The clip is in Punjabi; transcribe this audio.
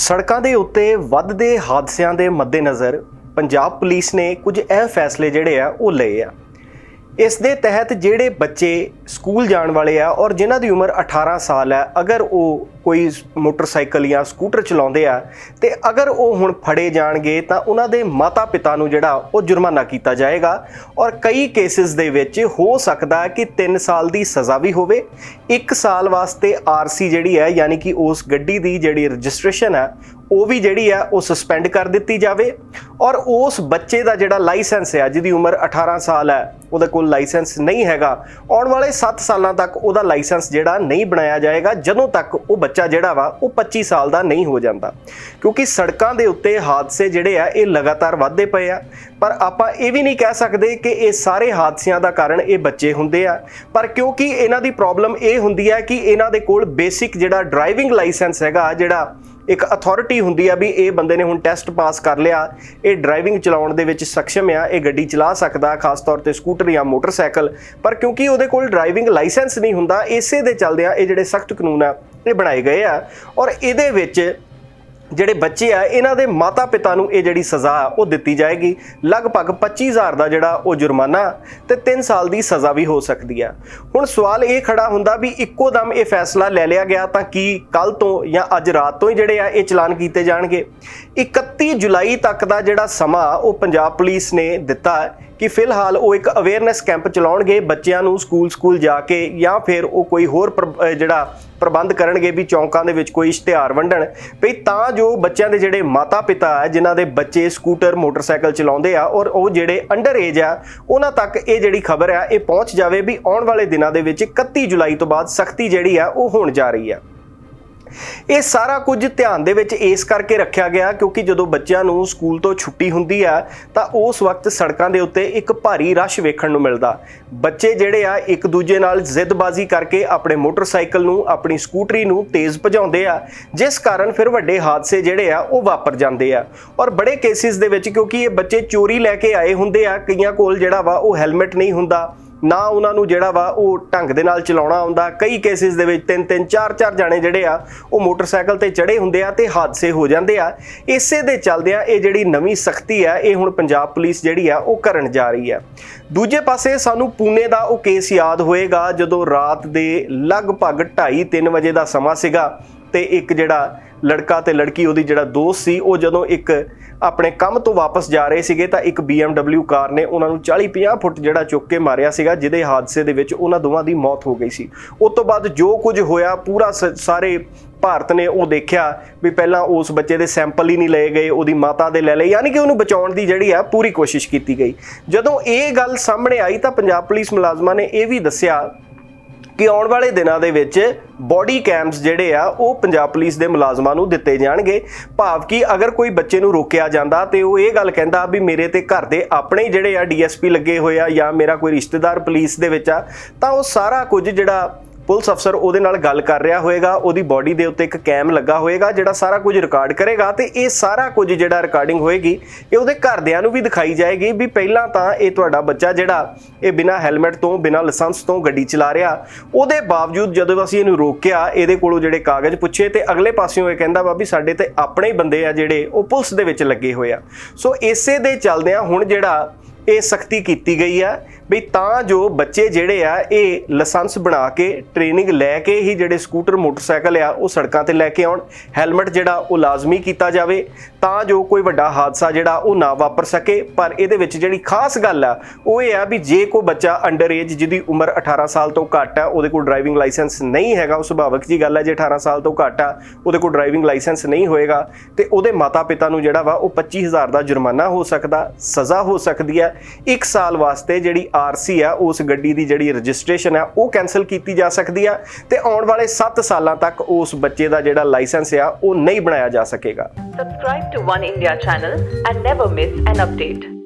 ਸੜਕਾਂ ਦੇ ਉੱਤੇ ਵੱਧਦੇ ਹਾਦਸਿਆਂ ਦੇ ਮੱਦੇਨਜ਼ਰ ਪੰਜਾਬ ਪੁਲਿਸ ਨੇ ਕੁਝ ਅਹਿਮ ਫੈਸਲੇ ਜਿਹੜੇ ਆ ਉਹ ਲਏ ਆ। ਇਸ ਦੇ ਤਹਿਤ ਜਿਹੜੇ ਬੱਚੇ ਸਕੂਲ ਜਾਣ ਵਾਲੇ ਆ ਔਰ ਜਿਨ੍ਹਾਂ ਦੀ ਉਮਰ 18 ਸਾਲ ਹੈ, ਅਗਰ ਉਹ ਕੋਈ ਮੋਟਰਸਾਈਕਲ ਜਾਂ ਸਕੂਟਰ ਚਲਾਉਂਦੇ ਆ ਤੇ ਅਗਰ ਉਹ ਹੁਣ ਫੜੇ ਜਾਣਗੇ ਤਾਂ ਉਹਨਾਂ ਦੇ ਮਾਤਾ-ਪਿਤਾ ਨੂੰ ਜਿਹੜਾ ਉਹ ਜੁਰਮਾਨਾ ਕੀਤਾ ਜਾਏਗਾ ਔਰ ਕਈ ਕੇਸਿਸ ਦੇ ਵਿੱਚ ਹੋ ਸਕਦਾ ਕਿ 3 ਸਾਲ ਦੀ ਸਜ਼ਾ ਵੀ ਹੋਵੇ। 1 ਸਾਲ ਵਾਸਤੇ ਆਰਸੀ ਜਿਹੜੀ ਹੈ, ਯਾਨੀ ਕਿ ਉਸ ਗੱਡੀ ਦੀ ਜਿਹੜੀ ਰਜਿਸਟ੍ਰੇਸ਼ਨ ਹੈ ਉਹ ਵੀ ਜਿਹੜੀ ਆ, ਉਹ ਸਸਪੈਂਡ ਕਰ ਦਿੱਤੀ ਜਾਵੇ। ਔਰ ਉਸ ਬੱਚੇ ਦਾ ਜਿਹੜਾ ਲਾਇਸੈਂਸ ਹੈ ਜਿਹਦੀ ਉਮਰ 18 ਸਾਲ ਹੈ ਉਹਦੇ ਕੋਲ ਲਾਇਸੈਂਸ ਨਹੀਂ ਹੈਗਾ। ਆਉਣ ਵਾਲੇ 7 ਸਾਲਾਂ ਤੱਕ ਉਹਦਾ ਲਾਇਸੈਂਸ ਜਿਹੜਾ ਨਹੀਂ ਬਣਾਇਆ ਜਾਏਗਾ। ਜਦੋਂ ਤੱਕ ਉਹ ਬੱਚਾ ਜਿਹੜਾ ਵਾ, ਉਹ 25 ਸਾਲ ਦਾ ਨਹੀਂ ਹੋ ਜਾਂਦਾ। ਕਿਉਂਕਿ ਸੜਕਾਂ ਦੇ ਉੱਤੇ ਹਾਦਸੇ ਜਿਹੜੇ ਆ, ਇਹ ਲਗਾਤਾਰ ਵੱਧਦੇ ਪਏ ਆ। ਪਰ ਆਪਾਂ ਇਹ ਵੀ ਨਹੀਂ ਕਹਿ ਸਕਦੇ ਕਿ ਇਹ ਸਾਰੇ ਹਾਦਸਿਆਂ ਦਾ ਕਾਰਨ ਇਹ ਬੱਚੇ ਹੁੰਦੇ ਆ। ਪਰ ਕਿਉਂਕਿ ਇਹਨਾਂ ਦੀ ਪ੍ਰੋਬਲਮ ਇਹ ਹੁੰਦੀ ਹੈ ਕਿ ਇਹਨਾਂ ਦੇ ਕੋਲ ਬੇਸਿਕ ਜਿਹੜਾ ਡਰਾਈਵਿੰਗ ਲਾਇਸੈਂਸ ਹੈਗਾ, ਜਿਹੜਾ ਇੱਕ ਅਥਾਰਟੀ ਹੁੰਦੀ ਆ ਵੀ ਇਹ ਬੰਦੇ ਨੇ ਹੁਣ ਟੈਸਟ ਪਾਸ ਕਰ ਲਿਆ, ਇਹ ਡਰਾਈਵਿੰਗ ਚਲਾਉਣ ਦੇ ਵਿੱਚ ਸક્ષਮ ਆ, ਇਹ ਗੱਡੀ ਚਲਾ ਸਕਦਾ, ਖਾਸ ਤੌਰ ਤੇ ਸਕੂਟਰ ਜਾਂ ਮੋਟਰਸਾਈਕਲ ਪਰ ਕਿਉਂਕਿ ਉਹਦੇ ਕੋਲ ਡਰਾਈਵਿੰਗ ਲਾਇਸੈਂਸ ਨਹੀਂ ਹੁੰਦਾ, ਇਸੇ ਦੇ ਚੱਲਦਿਆਂ ਇਹ ਜਿਹੜੇ ਸਖਤ ਕਾਨੂੰਨ ਆ, ਇਹ ਬਣਾਏ ਗਏ ਆ। ਔਰ ਇਹਦੇ ਵਿੱਚ ਜਿਹੜੇ ਬੱਚੇ ਆ, ਇਹਨਾਂ ਦੇ ਮਾਤਾ-ਪਿਤਾ ਨੂੰ ਇਹ ਜਿਹੜੀ ਸਜ਼ਾ ਉਹ ਦਿੱਤੀ ਜਾਏਗੀ। ਲਗਭਗ 25000 ਦਾ ਜਿਹੜਾ ਉਹ ਜੁਰਮਾਨਾ ਤੇ 3 ਸਾਲ ਦੀ ਸਜ਼ਾ ਵੀ ਹੋ ਸਕਦੀ ਆ। ਹੁਣ ਸਵਾਲ ਇਹ ਖੜਾ ਹੁੰਦਾ ਵੀ ਇੱਕੋ ਦਮ ਇਹ ਫੈਸਲਾ ਲੈ ਲਿਆ ਗਿਆ ਤਾਂ ਕੀ ਕੱਲ ਤੋਂ ਜਾਂ ਅੱਜ ਰਾਤ ਤੋਂ ਹੀ ਜਿਹੜੇ ਆ, ਇਹ ਚਲਾਨ ਕੀਤੇ ਜਾਣਗੇ? 31 ਜੁਲਾਈ ਤੱਕ ਦਾ ਜਿਹੜਾ ਸਮਾਂ ਉਹ ਪੰਜਾਬ ਪੁਲਿਸ ਨੇ ਦਿੱਤਾ ਕਿ ਫਿਲਹਾਲ ਉਹ ਇੱਕ ਅਵੇਅਰਨੈਸ ਕੈਂਪ ਚਲਾਉਣਗੇ ਬੱਚਿਆਂ ਨੂੰ ਸਕੂਲ ਸਕੂਲ ਜਾ ਕੇ ਜਾਂ ਫਿਰ ਉਹ ਕੋਈ ਹੋਰ ਪ੍ਰ- ਜਿਹੜਾ ਪ੍ਰਬੰਧ ਕਰਨਗੇ ਵੀ ਚੌਂਕਾਂ ਦੇ ਵਿੱਚ ਕੋਈ ਇਸ਼ਤਿਹਾਰ ਵੰਡਣ। ਵੀ ਤਾਂ ਜੋ ਬੱਚਿਆਂ ਦੇ ਜਿਹੜੇ ਮਾਤਾ-ਪਿਤਾ ਹੈ ਜਿਨ੍ਹਾਂ ਦੇ ਬੱਚੇ ਸਕੂਟਰ, ਮੋਟਰਸਾਈਕਲ ਚਲਾਉਂਦੇ ਆ ਔਰ ਉਹ ਜਿਹੜੇ ਅੰਡਰ ਏਜ ਆ, ਉਹਨਾਂ ਤੱਕ ਇਹ ਜਿਹੜੀ ਖਬਰ ਆ, ਇਹ ਪਹੁੰਚ ਜਾਵੇ ਵੀ ਆਉਣ ਵਾਲੇ ਦਿਨਾਂ ਦੇ ਵਿੱਚ 31 ਜੁਲਾਈ ਤੋਂ ਬਾਅਦ ਸਖਤੀ ਜਿਹੜੀ ਆ, ਉਹ ਹੋਣ ਜਾ ਰਹੀ ਆ। ਇਹ ਸਾਰਾ ਕੁਝ ਧਿਆਨ ਦੇ ਵਿੱਚ ਇਸ ਕਰਕੇ ਰੱਖਿਆ ਗਿਆ ਕਿਉਂਕਿ ਜਦੋਂ ਬੱਚਿਆਂ ਨੂੰ ਸਕੂਲ ਤੋਂ ਛੁੱਟੀ ਹੁੰਦੀ ਆ, ਤਾਂ ਉਸ ਵਕਤ ਸੜਕਾਂ ਦੇ ਉੱਤੇ ਇੱਕ ਭਾਰੀ ਰਸ਼ ਵੇਖਣ ਨੂੰ ਮਿਲਦਾ। ਬੱਚੇ ਜਿਹੜੇ ਆ, ਇੱਕ ਦੂਜੇ ਨਾਲ ਜ਼ਿੱਦਬਾਜ਼ੀ ਕਰਕੇ ਆਪਣੇ ਮੋਟਰਸਾਈਕਲ ਨੂੰ, ਆਪਣੀ ਸਕੂਟਰੀ ਨੂੰ ਤੇਜ਼ ਭਜਾਉਂਦੇ ਆ, ਜਿਸ ਕਾਰਨ ਫਿਰ ਵੱਡੇ ਹਾਦਸੇ ਜਿਹੜੇ ਆ, ਉਹ ਵਾਪਰ ਜਾਂਦੇ ਆ। ਔਰ ਬੜੇ ਕੇਸਿਸ ਦੇ ਵਿੱਚ ਕਿਉਂਕਿ ਇਹ ਬੱਚੇ ਚੋਰੀ ਲੈ ਕੇ ਆਏ ਹੁੰਦੇ ਆ, ਕਈਆਂ ਕੋਲ ਜਿਹੜਾ ਵਾ, ਉਹ ਹੈਲਮਟ ਨਹੀਂ ਹੁੰਦਾ। ਨਾ ਉਹਨਾਂ ਨੂੰ ਜਿਹੜਾ ਵਾ ਉਹ ਢੰਗ ਦੇ ਨਾਲ ਚਲਾਉਣਾ ਆਉਂਦਾ। ਕਈ ਕੇਸਿਸ ਦੇ ਵਿੱਚ ਤਿੰਨ ਤਿੰਨ, ਚਾਰ ਚਾਰ ਜਾਣੇ ਜਿਹੜੇ ਆ, ਉਹ ਮੋਟਰਸਾਈਕਲ ਤੇ ਚੜੇ ਹੁੰਦੇ ਆ ਤੇ ਹਾਦਸੇ ਹੋ ਜਾਂਦੇ ਆ। ਇਸੇ ਦੇ ਚੱਲਦਿਆਂ ਇਹ ਜਿਹੜੀ ਨਵੀਂ ਸਖਤੀ ਆ, ਇਹ ਹੁਣ ਪੰਜਾਬ ਪੁਲਿਸ ਜਿਹੜੀ ਆ, ਉਹ ਕਰਨ ਜਾ ਰਹੀ ਆ। ਦੂਜੇ ਪਾਸੇ ਸਾਨੂੰ ਪੂਨੇ ਦਾ ਉਹ ਕੇਸ ਯਾਦ ਹੋਏਗਾ, ਜਦੋਂ ਰਾਤ ਦੇ ਲਗਭਗ 2:30 3 ਵਜੇ ਦਾ ਸਮਾਂ ਸੀਗਾ। ਤੇ ਇੱਕ ਜਿਹੜਾ ਲੜਕਾ ਤੇ ਲੜਕੀ ਉਹਦੀ ਜਿਹੜਾ ਦੋਸਤ ਸੀ, ਉਹ ਜਦੋਂ ਇੱਕ ਆਪਣੇ ਕੰਮ ਤੋਂ ਵਾਪਸ ਜਾ ਰਹੇ ਸੀਗੇ ਤਾਂ ਇੱਕ BMW ਕਾਰ ਨੇ ਉਹਨਾਂ ਨੂੰ 40-50 ਫੁੱਟ ਜਿਹੜਾ ਚੁੱਕ ਕੇ ਮਾਰਿਆ ਸੀਗਾ, ਜਿਹਦੇ ਹਾਦਸੇ ਦੇ ਵਿੱਚ ਉਹਨਾਂ ਦੋਵਾਂ ਦੀ ਮੌਤ ਹੋ ਗਈ ਸੀ। ਉਸ ਤੋਂ ਬਾਅਦ ਜੋ ਕੁਝ ਹੋਇਆ, ਪੂਰਾ ਸ- ਸਾਰੇ ਭਾਰਤ ਨੇ ਉਹ ਦੇਖਿਆ ਵੀ ਪਹਿਲਾਂ ਉਸ ਬੱਚੇ ਦੇ ਸੈਂਪਲ ਹੀ ਨਹੀਂ ਲਏ ਗਏ, ਉਹਦੀ ਮਾਤਾ ਦੇ ਲੈ ਲਏ, ਯਾਨੀ ਕਿ ਉਹਨੂੰ ਬਚਾਉਣ ਦੀ ਜਿਹੜੀ ਆ ਪੂਰੀ ਕੋਸ਼ਿਸ਼ ਕੀਤੀ ਗਈ। ਜਦੋਂ ਇਹ ਗੱਲ ਸਾਹਮਣੇ ਆਈ ਤਾਂ ਪੰਜਾਬ ਪੁਲਿਸ ਮੁਲਾਜ਼ਮਾਂ ਨੇ ਇਹ ਵੀ ਦੱਸਿਆ ਕਿ ਆਉਣ ਵਾਲੇ ਦਿਨਾਂ ਦੇ ਵਿੱਚ ਬੋਡੀ ਕੈਮਸ ਜਿਹੜੇ ਆ, ਉਹ ਪੰਜਾਬ ਪੁਲਿਸ ਦੇ ਮੁਲਾਜ਼ਮਾਂ ਨੂੰ ਦਿੱਤੇ ਜਾਣਗੇ। ਭਾਵ ਕਿ ਅਗਰ ਕੋਈ ਬੱਚੇ ਨੂੰ ਰੋਕਿਆ ਜਾਂਦਾ ਤੇ ਉਹ ਇਹ ਗੱਲ ਕਹਿੰਦਾ ਵੀ ਮੇਰੇ ਤੇ ਘਰ ਦੇ ਆਪਣੇ ਜਿਹੜੇ ਆ ਡੀਐਸਪੀ ਲੱਗੇ ਹੋਏ ਆ ਜਾਂ ਮੇਰਾ ਕੋਈ ਰਿਸ਼ਤੇਦਾਰ ਪੁਲਿਸ ਦੇ ਵਿੱਚ ਆ, ਤਾਂ ਉਹ ਸਾਰਾ ਕੁਝ ਜਿਹੜਾ ਪੁਲਿਸ ਅਫਸਰ ਉਹਦੇ ਨਾਲ ਗੱਲ ਕਰ ਰਿਹਾ ਹੋਏਗਾ, ਉਹਦੀ ਬਾਡੀ ਦੇ ਉੱਤੇ ਇੱਕ ਕੈਮ ਲੱਗਾ ਹੋਏਗਾ, ਜਿਹੜਾ ਸਾਰਾ ਕੁਝ ਰਿਕਾਰਡ ਕਰੇਗਾ ਤੇ ਇਹ ਸਾਰਾ ਕੁਝ ਜਿਹੜਾ ਰਿਕਾਰਡਿੰਗ ਹੋਏਗੀ, ਇਹ ਉਹਦੇ ਘਰਦਿਆਂ ਨੂੰ ਵੀ ਦਿਖਾਈ ਜਾਏਗੀ ਵੀ ਪਹਿਲਾਂ ਤਾਂ ਇਹ ਤੁਹਾਡਾ ਬੱਚਾ ਜਿਹੜਾ ਇਹ ਬਿਨਾ ਹੈਲਮਟ ਤੋਂ, ਬਿਨਾ ਲਾਇਸੈਂਸ ਤੋਂ ਗੱਡੀ ਚਲਾ ਰਿਹਾ, ਉਹਦੇ ਬਾਵਜੂਦ ਜਦੋਂ ਅਸੀਂ ਇਹਨੂੰ ਰੋਕਿਆ, ਇਹਦੇ ਕੋਲੋਂ ਜਿਹੜੇ ਕਾਗਜ਼ ਪੁੱਛੇ ਤੇ ਅਗਲੇ ਪਾਸਿਓਂ ਇਹ ਕਹਿੰਦਾ ਵਾ ਵੀ ਸਾਡੇ ਤੇ ਆਪਣੇ ਹੀ ਬੰਦੇ ਆ ਜਿਹੜੇ ਉਹ ਪੁਲਿਸ ਦੇ ਵਿੱਚ ਲੱਗੇ ਹੋਏ ਆ। ਸੋ ਇਸੇ ਦੇ ਚੱਲਦਿਆਂ ਹੁਣ ਜਿਹੜਾ ਇਹ ਸਖਤੀ ਕੀਤੀ ਗਈ ਆ ਵੀ ਤਾਂ ਜੋ ਬੱਚੇ ਜਿਹੜੇ ਆ, ਇਹ ਲਾਇਸੈਂਸ ਬਣਾ ਕੇ, ਟ੍ਰੇਨਿੰਗ ਲੈ ਕੇ ਹੀ ਜਿਹੜੇ ਸਕੂਟਰ, ਮੋਟਰਸਾਈਕਲ ਆ, ਉਹ ਸੜਕਾਂ ਤੇ ਲੈ ਕੇ ਆਉਣ, ਹੈਲਮਟ ਜਿਹੜਾ ਉਹ ਲਾਜ਼ਮੀ ਕੀਤਾ ਜਾਵੇ, ਤਾਂ ਜੋ ਕੋਈ ਵੱਡਾ ਹਾਦਸਾ ਜਿਹੜਾ ਉਹ ਨਾ ਵਾਪਰ ਸਕੇ। ਪਰ ਇਹਦੇ ਵਿੱਚ ਜਿਹੜੀ ਖਾਸ ਗੱਲ ਆ, ਉਹ ਇਹ ਆ ਵੀ ਜੇ ਕੋਈ ਬੱਚਾ ਅੰਡਰ ਏਜ ਜਿਹਦੀ ਉਮਰ 18 ਸਾਲ ਤੋਂ ਘੱਟ ਆ, ਉਹਦੇ ਕੋਲ ਡਰਾਈਵਿੰਗ ਲਾਇਸੈਂਸ ਨਹੀਂ ਹੈਗਾ, ਉਹ ਸੁਭਾਵਿਕ ਜੀ ਗੱਲ ਹੈ ਜੇ 18 ਸਾਲ ਤੋਂ ਘੱਟ ਆ, ਉਹਦੇ ਕੋਲ ਡਰਾਈਵਿੰਗ ਲਾਇਸੈਂਸ ਨਹੀਂ ਹੋਏਗਾ, ਤੇ ਉਹਦੇ ਮਾਤਾ-ਪਿਤਾ ਨੂੰ ਜਿਹੜਾ ਵਾ ਉਹ 25000 ਦਾ ਜੁਰਮਾਨਾ ਹੋ ਸਕਦਾ, ਸਜ਼ਾ ਹੋ ਸਕਦੀ ਹੈ 1 ਸਾਲ ਵਾਸਤੇ ਜਿਹੜੀ ਆਰਸੀ ਆ, ਉਸ ਗੱਡੀ ਦੀ ਜਿਹੜੀ ਰਜਿਸਟ੍ਰੇਸ਼ਨ ਆ, ਉਹ ਕੈਨਸਲ ਕੀਤੀ ਜਾ ਸਕਦੀ ਆ ਤੇ ਆਉਣ ਵਾਲੇ 7 ਸਾਲਾਂ ਤੱਕ ਉਸ ਬੱਚੇ ਦਾ ਜਿਹੜਾ ਲਾਇਸੈਂਸ ਆ, ਉਹ ਨਹੀਂ ਬਣਾਇਆ ਜਾ ਸਕੇਗਾ Subscribe to One India channel and never miss an update.